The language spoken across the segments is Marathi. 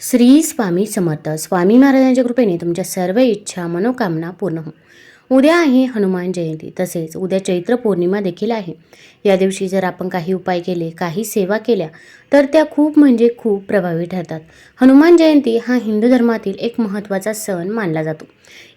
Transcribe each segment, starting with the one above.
श्री स्वामी समर्थ. स्वामी महाराजांच्या कृपेने तुमच्या सर्व इच्छा मनोकामना पूर्ण हो उद्या आहे हनुमान जयंती. तसेच उद्या चैत्र पौर्णिमा देखील आहे. या दिवशी जर आपण काही उपाय केले काही सेवा केल्या तर त्या खूप म्हणजे खूप प्रभावी ठरतात. हनुमान जयंती हा हिंदू धर्मातील एक महत्त्वाचा सण मानला जातो.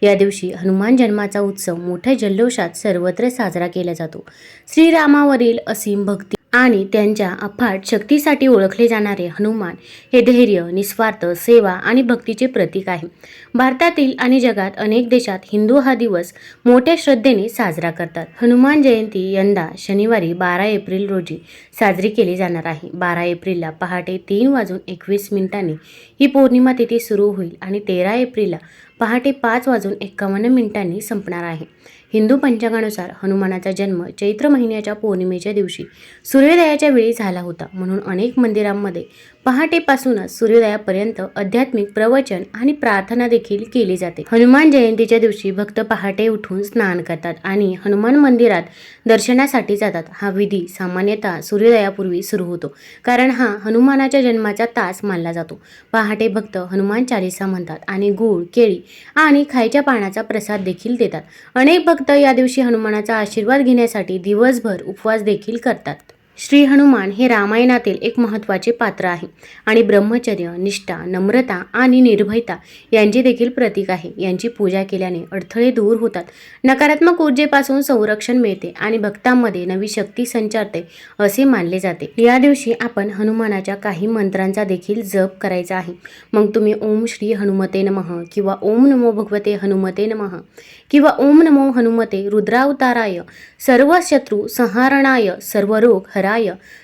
या दिवशी हनुमान जन्माचा उत्सव मोठ्या जल्लोषात सर्वत्र साजरा केला जातो. श्रीरामावरील असीम भक्ती आणि त्यांच्या अफाट शक्तीसाठी ओळखले जाणारे हनुमान हे धैर्य निस्वार्थ सेवा आणि भक्तीचे प्रतीक आहे. भारतातील आणि जगात अनेक देशात हिंदू हा दिवस मोठ्या श्रद्धेने साजरा करतात. हनुमान जयंती यंदा शनिवारी बारा एप्रिल रोजी साजरी केली जाणार आहे. बारा एप्रिलला पहाटे तीन वाजून एकवीस मिनिटांनी ही पौर्णिमा तिथी सुरू होईल आणि तेरा एप्रिलला पहाटे पाच वाजून एक्कावन्न मिनिटांनी संपणार आहे. हिंदू पंचांगानुसार हनुमानाचा जन्म चैत्र महिन्याच्या पौर्णिमेच्या दिवशी सूर्योदयाच्या वेळी झाला होता म्हणून अनेक मंदिरांमध्ये पहाटेपासूनच सूर्योदयापर्यंत आध्यात्मिक प्रवचन आणि प्रार्थना देखील केली जाते. हनुमान जयंतीच्या दिवशी भक्त पहाटे उठून स्नान करतात आणि हनुमान मंदिरात दर्शनासाठी जातात. हा विधी सामान्यतः सूर्योदयापूर्वी सुरू होतो कारण हा हनुमानाच्या जन्माचा तास मानला जातो. पहाटे भक्त हनुमान चालिसा म्हणतात आणि गूळ केळी आणि खायच्या पानाचा प्रसाद देखील देतात. अनेक भक्त या दिवशी हनुमानाचा आशीर्वाद घेण्यासाठी दिवसभर उपवास देखील करतात. श्री हनुमान हे रामायणातील एक महत्त्वाचे पात्र आहे आणि ब्रह्मचर्य निष्ठा नम्रता आणि निर्भयता यांचे देखील प्रतीक आहे. यांची पूजा केल्याने अडथळे दूर होतात. नकारात्मक ऊर्जेपासून संरक्षण मिळते आणि भक्तांमध्ये नवी शक्ती संचारते असे मानले जाते. या दिवशी आपण हनुमानाच्या काही मंत्रांचा देखील जप करायचा आहे. मग तुम्ही ओम श्री हनुमते नमः किंवा ओम नमो भगवते हनुमते नमः किंवा ओम नमो हनुमते रुद्रावताराय सर्व शत्रू संहारणाय सर्व रोग हराय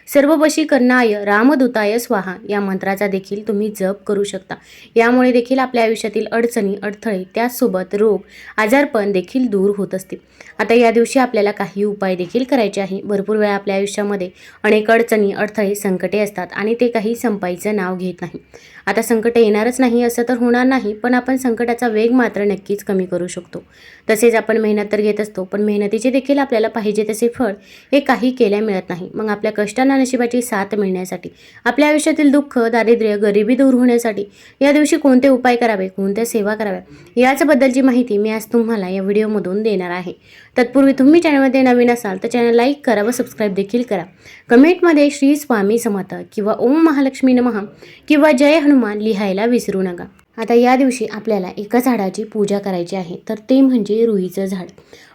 सर्व वशीकरणाय रामदूताय स्वाहा या मंत्राचा देखील तुम्ही जप करू शकता. यामुळे देखील आपल्या आयुष्यातील अडचणी अडथळे त्याचसोबत रोग आजारपण देखील दूर होत असते आता या दिवशी आपल्याला काही उपाय देखील करायचे आहे. भरपूर वेळा आपल्या आयुष्यामध्ये अनेक अडचणी अडथळे संकटे असतात आणि ते काही संपायचं नाव घेत नाही. आता संकट येणारच नाही असं तर होणार नाही पण आपण संकटाचा वेग मात्र नक्कीच कमी करू शकतो. तसेच आपण मेहनत तर घेत असतो पण मेहनतीचे देखील आपल्याला पाहिजे तसे फळ हे काही केल्या मिळत नाही. मग आपल्या कष्टांना नशिबाची साथ मिळण्यासाठी आपल्या आयुष्यातील दुःख दारिद्र्य गरिबी दूर होण्यासाठी या दिवशी कोणते उपाय करावे कोणत्या सेवा कराव्या याचबद्दलची माहिती मी आज तुम्हाला या व्हिडिओमधून देणार आहे. तत्पूर्वी तुम्ही चॅनलमध्ये नवीन असाल तर चॅनल लाईक करा व सबस्क्राईब देखील करा. कमेंटमध्ये श्री स्वामी समर्थ किंवा ओम महालक्ष्मी नमः किंवा जय हनुमान लिहायला विसरू नका. आता या दिवशी आपल्याला एका झाडाची पूजा करायची आहे तर ते म्हणजे रुईचं झाड.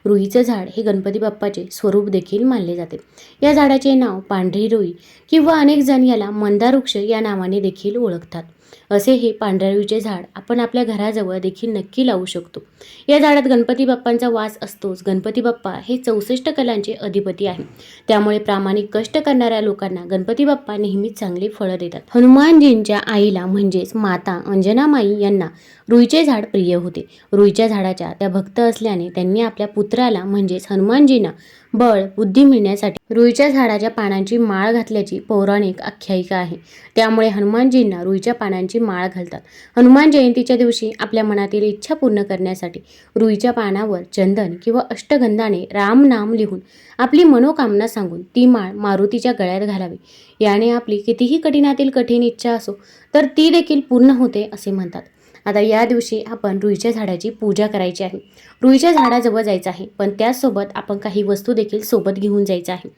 रुईचं झाड हे गणपती बाप्पाचे स्वरूप देखील मानले जाते. या झाडाचे नाव पांढरी रुई किंवा अनेक जण याला मंदारुक्ष या नावाने देखील ओळखतात. असे हे पांढऱ्या रुईचे झाड आपण आपल्या घराजवळ देखील नक्की लावू शकतो. या झाडात गणपती बाप्पांचा वास असतोच. गणपती बाप्पा हे चौसष्ट कलांचे अधिपती आहे त्यामुळे प्रामाणिक कष्ट करणाऱ्या लोकांना गणपती बाप्पा नेहमीच चांगली फळं देतात. हनुमानजींच्या आईला म्हणजेच माता अंजनामाई यांना रुईचे झाड प्रिय होते. रुईच्या झाडाच्या त्या भक्त असल्याने त्यांनी आपल्या पुत्राला म्हणजेच हनुमानजींना बळ बुद्धी मिळण्यासाठी रुईच्या झाडाच्या पानांची माळ घातल्याची पौराणिक आख्यायिका आहे. त्यामुळे हनुमानजींना रुईच्या पानांची माळ घालतात. हनुमान जयंतीच्या दिवशी आपल्या मनातील इच्छा पूर्ण करण्यासाठी रुईच्या पानावर चंदन किंवा अष्टगंधाने राम नाम लिहून आपली मनोकामना सांगून ती माळ मारुतीच्या गळ्यात घालावी. याने आपली कितीही कठीणातील कठीण इच्छा असो तर ती देखील पूर्ण होते असे म्हणतात. आता या दिवशी आपण रुईच्या झाडाची पूजा करायची आहे. रुईच्या झाडाजवळ जायचं आहे पण त्याचसोबत आपण काही वस्तू देखील सोबत घेऊन जायचं आहे.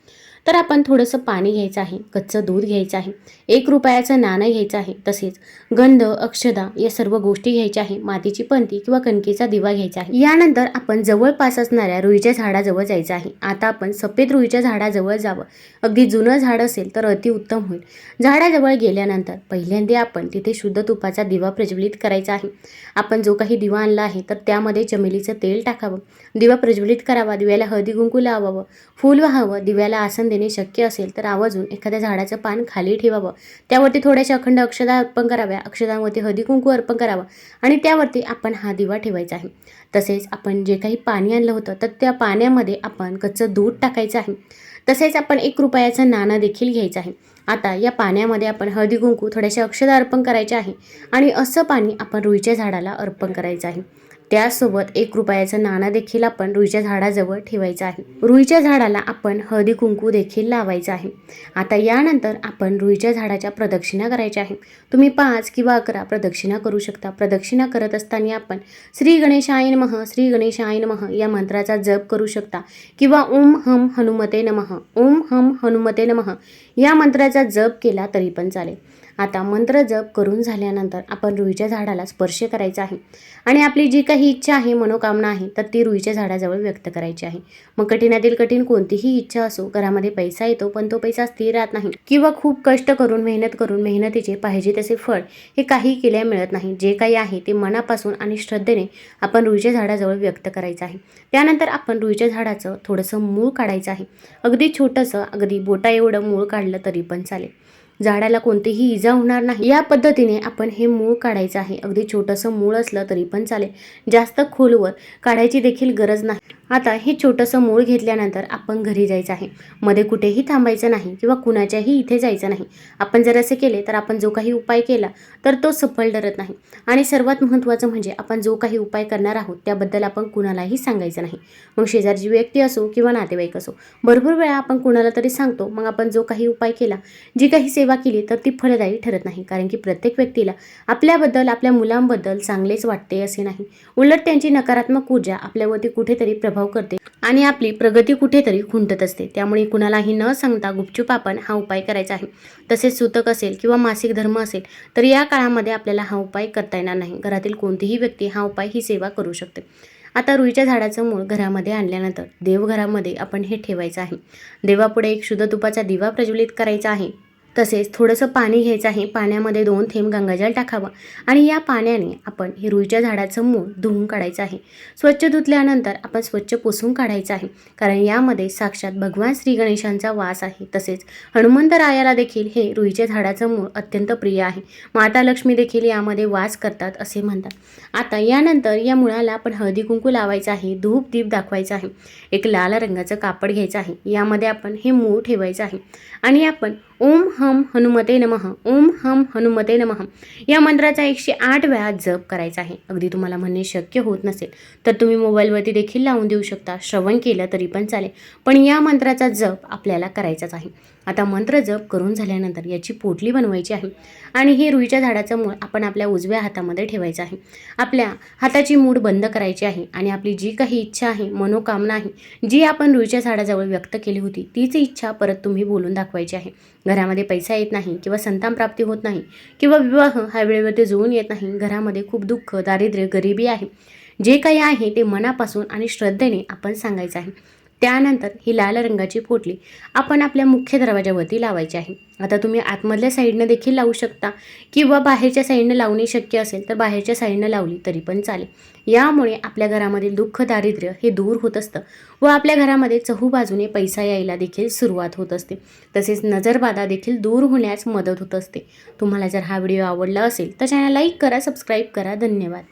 तर आपण थोडंसं पाणी घ्यायचं आहे कच्चं दूध घ्यायचं आहे एक रुपयाचं नाणं घ्यायचं आहे तसेच गंध अक्षदा या सर्व गोष्टी घ्यायच्या आहे मातीची पंती किंवा कणकेचा दिवा घ्यायचा आहे. यानंतर आपण जवळपास असणाऱ्या रुईच्या झाडाजवळ जायचं आहे. आता आपण सफेद रुईच्या झाडाजवळ जावं. अगदी जुनं झाड असेल तर अतिउत्तम होईल. झाडाजवळ गेल्यानंतर पहिल्यांदा आपण तिथे शुद्ध तुपाचा दिवा प्रज्वलित करायचा आहे. आपण जो काही दिवा आणला आहे तर त्यामध्ये चमेलीचं तेल टाकावं. दिवा प्रज्वलित करावा दिव्याला हळदी कुंकू लावावं. फूल व्हावं दिव्याला आसन देणे शक्य असेल तर आवर्जून एखाद्या झाडाचं पान खाली ठेवावं. त्यावरती थोड्याशा अखंड अक्षदा अर्पण कराव्या. अक्षदांवरती हळदी कुंकू अर्पण करावं. आणि त्यावरती आपण हा दिवा ठेवायचा आहे. तसेच आपण जे काही पाणी आणलं होतं तर त्या पाण्यामध्ये आपण कच्चं दूध टाकायचं आहे. तसेच आपण एक रुपयाचं नाणं देखील घ्यायचं आहे. आता या पाण्यामध्ये आपण हळदी कुंकू थोड्याशा अक्षदा अर्पण करायचे आहे. आणि असं पाणी आपण रुईच्या झाडाला अर्पण करायचं आहे. त्यासोबत एक रुपयाचं नाणं देखील आपण रुईच्या झाडाजवळ ठेवायचं आहे. रुईच्या झाडाला आपण हळदी कुंकू देखील लावायचं आहे. आता यानंतर आपण रुईच्या झाडाच्या प्रदक्षिणा करायच्या आहे. तुम्ही पाच किंवा अकरा प्रदक्षिणा करू शकता. प्रदक्षिणा करत असताना आपण श्री गणेशायन मह श्री गणेशायन मह या मंत्राचा जप करू शकता. किंवा ओम हम हनुमते नमः ओम हम हनुमते नमः या मंत्राचा जप केला तरी पण चालेल. आता मंत्र जप करून झाल्यानंतर आपण रुईच्या झाडाला स्पर्श करायचा आहे. आणि आपली जी काही इच्छा आहे मनोकामना आहे तर ती रुईच्या झाडाजवळ व्यक्त करायची आहे. मग कठीणातील कठीण कोणतीही इच्छा असो घरामध्ये पैसा येतो पण तो पैसा स्थिर राहत नाही. किंवा खूप कष्ट करून मेहनत करून मेहनतीचे पाहिजे तसे फळ हे काही केल्या मिळत नाही. जे काही आहे ते मनापासून आणि श्रद्धेने आपण रुईच्या झाडाजवळ व्यक्त करायचं आहे. त्यानंतर आपण रुईच्या झाडाचं थोडंसं मूळ काढायचं आहे. अगदी छोटंसं अगदी बोटा एवढं मूळ काढलं तरी पण चालेल. झाडाला कोणतीही इजा होणार नाही. या पद्धतीने आपण हे मूळ काढायचं आहे. अगदी छोटंसं मूळ असलं तरी पण चालेल. जास्त खोलवर काढायची देखील गरज नाही. आता हे छोटंसं मूळ घेतल्यानंतर आपण घरी जायचं आहे. मध्ये कुठेही थांबायचं नाही किंवा कुणाच्याही इथे जायचं नाही. आपण जर असे केले तर आपण जो काही उपाय केला तर तो सफल ठरत नाही. आणि सर्वात महत्त्वाचं म्हणजे आपण जो काही उपाय करणार आहोत त्याबद्दल आपण कुणालाही सांगायचं नाही. मग शेजारची व्यक्ती असो किंवा नातेवाईक असो. भरपूर वेळा आपण कुणाला तरी सांगतो मग आपण जो काही उपाय केला जी काही सेवा केली तर ती फलदायी ठरत नाही. कारण की प्रत्येक व्यक्तीला आपल्याबद्दल आपल्या मुलांबद्दल चांगलेच वाटते असे नाही. उलट त्यांची नकारात्मक ऊर्जा आपल्यावरती कुठेतरी प्रभाव करते आणि आपली प्रगती कुठेतरी खुंटत असते. त्यामुळे कुणालाही न सांगता गुपचूप आपण हा उपाय करायचा आहे. तसेच सुतक असेल किंवा मासिक धर्म असेल तर या काळामध्ये आपल्याला हा उपाय करता येणार नाही. घरातील कोणतीही व्यक्ती हा उपाय ही सेवा करू शकते. आता रुईच्या झाडाचं मूळ घरामध्ये आणल्यानंतर देवघरामध्ये आपण हे ठेवायचं आहे. देवापुढे एक शुद्ध तुपाचा दिवा प्रज्वलित करायचा आहे. तसेच थोडंसं पाणी घ्यायचं आहे. पाण्यामध्ये दोन थेंब गंगाजल टाकावं आणि या पाण्याने आपण हे रुईच्या झाडाचं मूळ धुवून काढायचं आहे. स्वच्छ धुतल्यानंतर आपण स्वच्छ पुसून काढायचं आहे. कारण यामध्ये साक्षात भगवान श्री गणेशांचा वास आहे. तसेच हनुमंतरायाला देखील हे रुईच्या झाडाचं मूळ अत्यंत प्रिय आहे. माता लक्ष्मी देखील यामध्ये वास करतात असे म्हणतात. आता यानंतर या मुळाला आपण हळदी कुंकू लावायचं आहे. धूप दीप दाखवायचं आहे. एक लाल रंगाचं कापड घ्यायचं आहे. यामध्ये आपण हे मूळ ठेवायचं आहे. आणि आपण ओम हम हनुमते नमः ओम हम हनुमते नमः. या मंत्राचा एकशे आठ वेळा जप करायचा आहे. अगदी तुम्हाला म्हणणे शक्य होत नसेल तर तुम्ही मोबाईलवरती देखील लावून देऊ शकता. श्रवण केलं तरी पण चालेल. पण या मंत्राचा जप आपल्याला करायचाच आहे. आता मंत्र जप करून झाल्यानंतर याची पोटली बनवायची आहे. आणि हे रुईच्या झाडाचं मूळ आपण आपल्या उजव्या हातामध्ये ठेवायचं आहे. आपल्या हाताची मूड बंद करायची आहे आणि आपली जी काही इच्छा आहे मनोकामना आहे जी आपण रुईच्या झाडाजवळ व्यक्त केली होती तीच इच्छा परत तुम्ही बोलून दाखवायची आहे. घरामध्ये पैसा येत नाही किंवा संतान प्राप्ती होत नाही किंवा विवाह हा वेळेमध्ये जुळून येत नाही घरामध्ये खूप दुःख दारिद्र्य गरिबी आहे. जे काही आहे ते मनापासून आणि श्रद्धेने आपण सांगायचं आहे. त्यानंतर ही लाल रंगाची पोटली आपण आपल्या मुख्य दरवाजावरती लावायची आहे. आता तुम्ही आतमधल्या साईडनं देखील लावू शकता किंवा बाहेरच्या साईडनं लावणे शक्य असेल तर बाहेरच्या साईडनं लावली तरी पण चालेल. यामुळे आपल्या घरामधील दुःख दारिद्र्य हे दूर होत असतं व आपल्या घरामध्ये चहूबाजूने पैसा यायला देखील सुरुवात होत असते. तसेच नजरबाधा देखील दूर होण्यास मदत होत असते. तुम्हाला जर हा व्हिडिओ आवडला असेल तर चॅनल लाईक करा सबस्क्राईब करा. धन्यवाद.